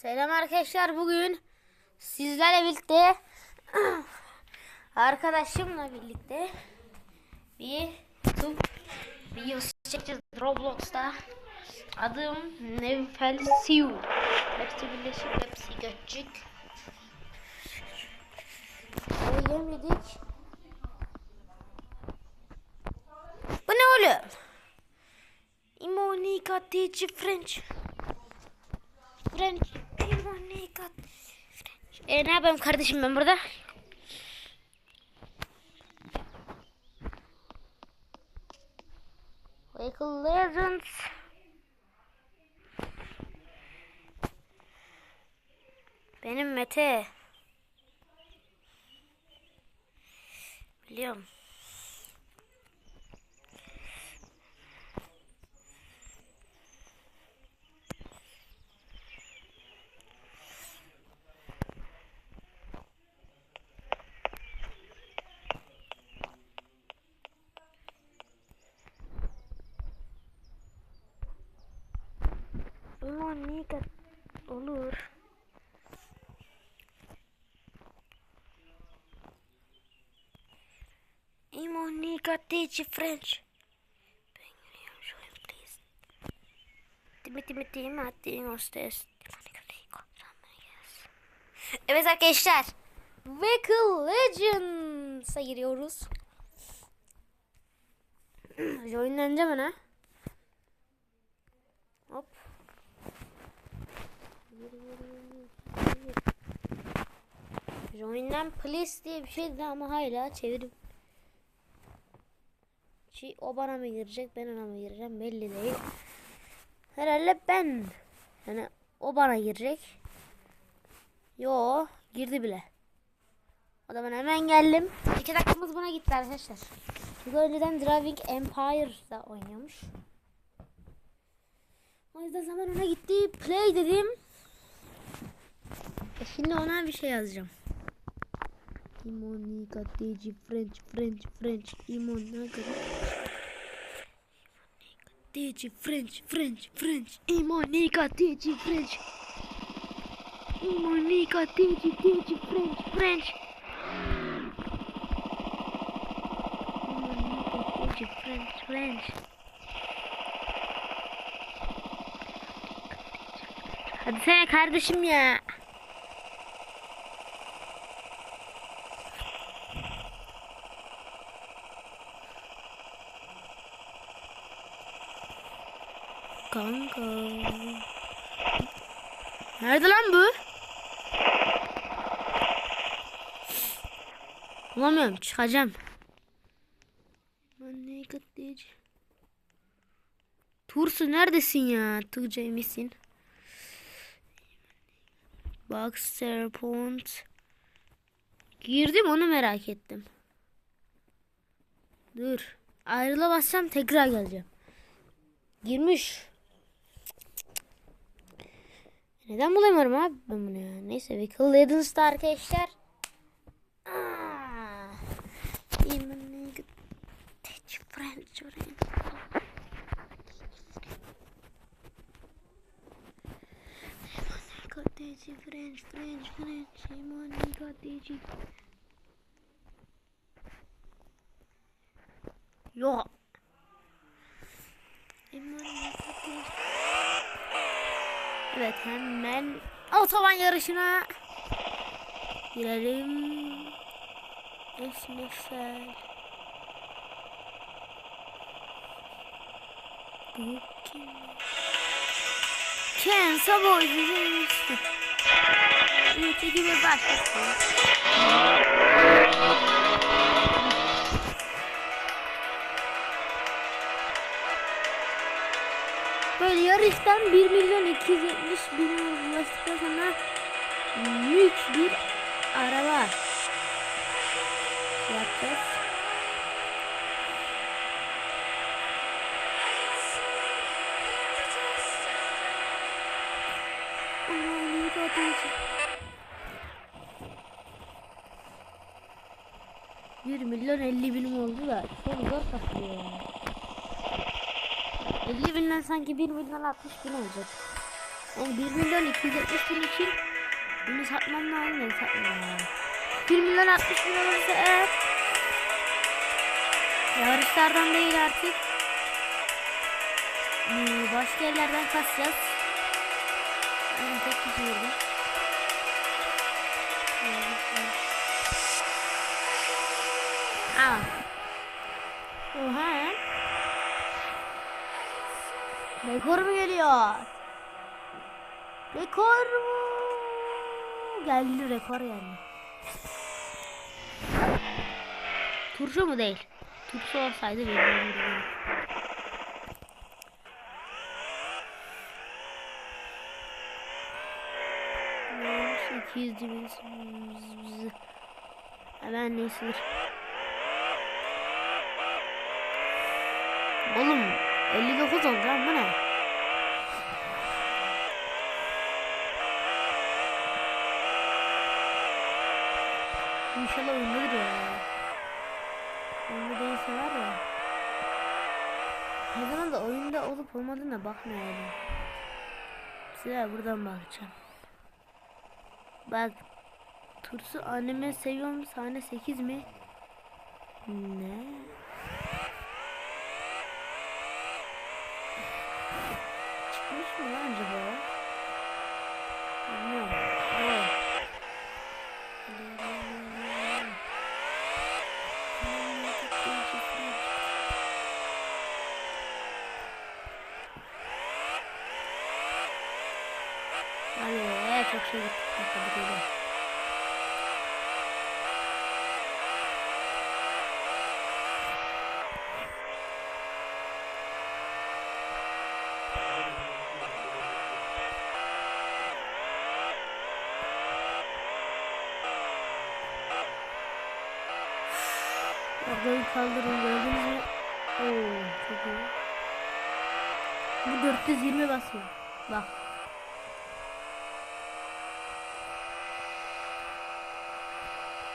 Selam arkadaşlar bugün sizlerle birlikte arkadaşımla birlikte bir YouTube videosu çekeceğiz Roblox'ta. Adım Nevfel Siu. Hepsi birleşik, hepsi göçük. Söylemedik. Bu ne? Imonika teach French. French. E ne yapayım kardeşim ben burada? Vehicle Legends. Benim Mete. Biliyorum. Ulan ne olur. Monica teach French. Evet arkadaşlar. Vehicle Legends'a giriyoruz. Joinleneceğim ona. Hop. Join'den please diye bir şeydi ama hala çevirip Ki o bana mı girecek ben ona mı gireceğim belli değil. Herhalde ben. Yani o bana girecek. Yo girdi bile. O zaman hemen geldim. İki dakikamız buna gitti arkadaşlar. Çünkü önceden Driving Empire'da oynuyormuş. O yüzden zaman ona gitti. Play dedim. E şimdi ona bir şey yazacağım. Imonika Teji French French French Imonika Teji French French French Imonika Teji French Imonika Teji Teji French French Teji French French Hadi sen kardeşim ya. Kanka. Nerede lan bu? Bulamıyorum çıkacağım. Lan ne katlayıcı. Tursu neredesin ya? Tuğca misin? Boxer Point. Girdim onu merak ettim. Dur. Ayrıla bassam tekrar geleceğim. Girmiş. Neden bulamıyorum abi ben bunu ya? Neyse Vehicle Legends'ta arkadaşlar. Teach French French French Monica teach Yok. Evet hemen otoban yarışına girelim. Esnifel. Bu kim? Ken Savoy dizilmişti. Evet gibi başlasın. Yarıştan 1 milyon 270 bin ulaştıktan sonra lüks bir araba yapacağız. 50 binden sanki 1 milyon 60 bin olacak. Oğlum 1 milyon 270 bin için bunu satmam lazım ben satmam lazım. 1 milyon 60 bin olursa eğer yarışlardan değil artık ee, başka yerlerden kasacağız. Aynen tek kişi girdi. Aa. Oha. Rekor mu geliyor? Rekor mu? Geldi rekor yani. Turşu mu değil? Turşu olsaydı verirdim. Sekiz bin. Hemen neyse. Oğlum 59 oldu lan bu ne? İnşallah oyundadır ya. Oyunda değilse var ya. Her zaman da oyunda olup olmadığına bakmayalım. Size buradan bakacağım. Bak. Tursu anneme seviyorum sahne 8 mi? Ne? Çıkmış mı lan acaba? Bilmiyorum. Oh. Hadi çok şey gittik. Hadi gidelim. Orayı kaldırın gördünüz mü? Oo, çok iyi. Bu 420 basıyor. Bak.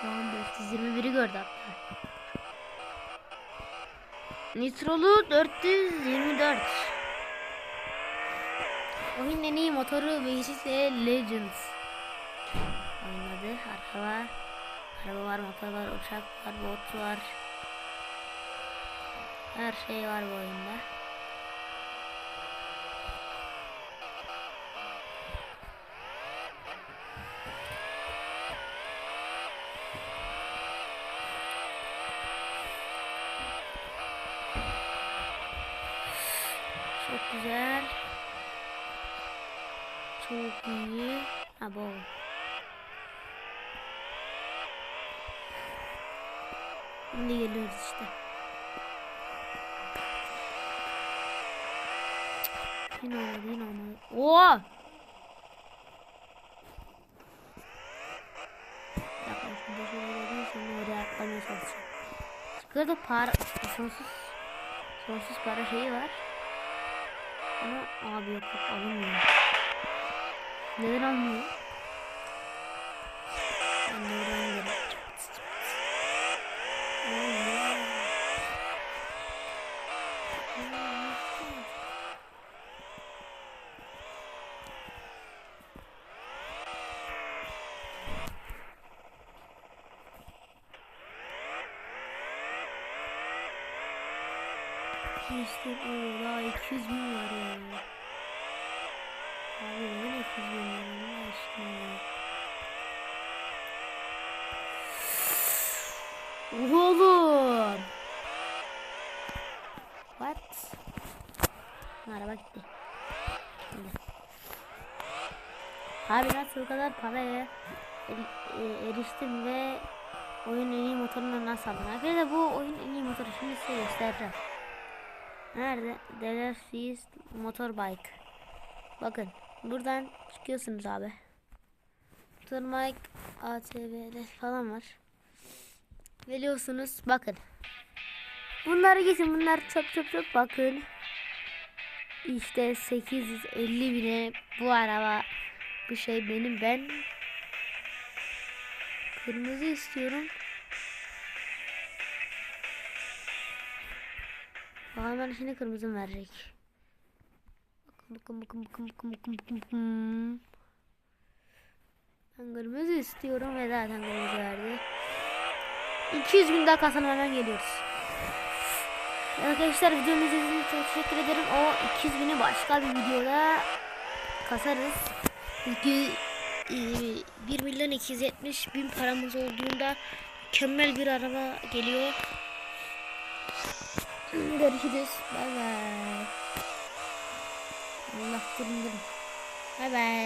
Tamam 421'i gördü hatta. Nitrolu 424. Oyunun en iyi motoru Vehicle Legends. Oynadı. Arka var. Araba var, motor var, uçak var, bot var. Her şey var bu oyunda. Çok güzel. Çok iyi. Ha bu. Şimdi geliyoruz işte. Yine olmadı yine olmadı. Oo! Yapma şurada şöyle geleyim şimdi oraya atlamaya çalışacağım. Çıkıyor para sonsuz sonsuz para şeyi var. Ama abi yok yok alınmıyor. Neden almıyor? İşte o daha 200 bin var ya. Abi ne 200 bin var Allah aşkına. Oğlum. What? Araba gitti. Şimdi. Abi nasıl bu kadar paraya er- e, eriştim ve oyun en iyi motorunu nasıl aldım? Arkadaşlar bu oyun en iyi motoru şimdi size göstereceğim. Nerede? Delers Motorbike. Bakın buradan çıkıyorsunuz abi. Motorbike ATV'ler falan var. Geliyorsunuz bakın. Bunları geçin bunlar çöp çöp çöp bakın. İşte 850 bine bu araba bu şey benim ben kırmızı istiyorum. Bakalım bana şimdi kırmızı mı verecek. Bakın bakın bakın bakın bakın bakın bakın. Ben kırmızı istiyorum ve zaten kırmızı verdi. 200 bin daha kasalım hemen geliyoruz. Arkadaşlar videomu izlediğiniz için teşekkür ederim. O 200 bini başka bir videoda kasarız. Çünkü e, 1 milyon 270 bin paramız olduğunda mükemmel bir araba geliyor. Görüşürüz. Bay bay. Allah kurun. Bay bay.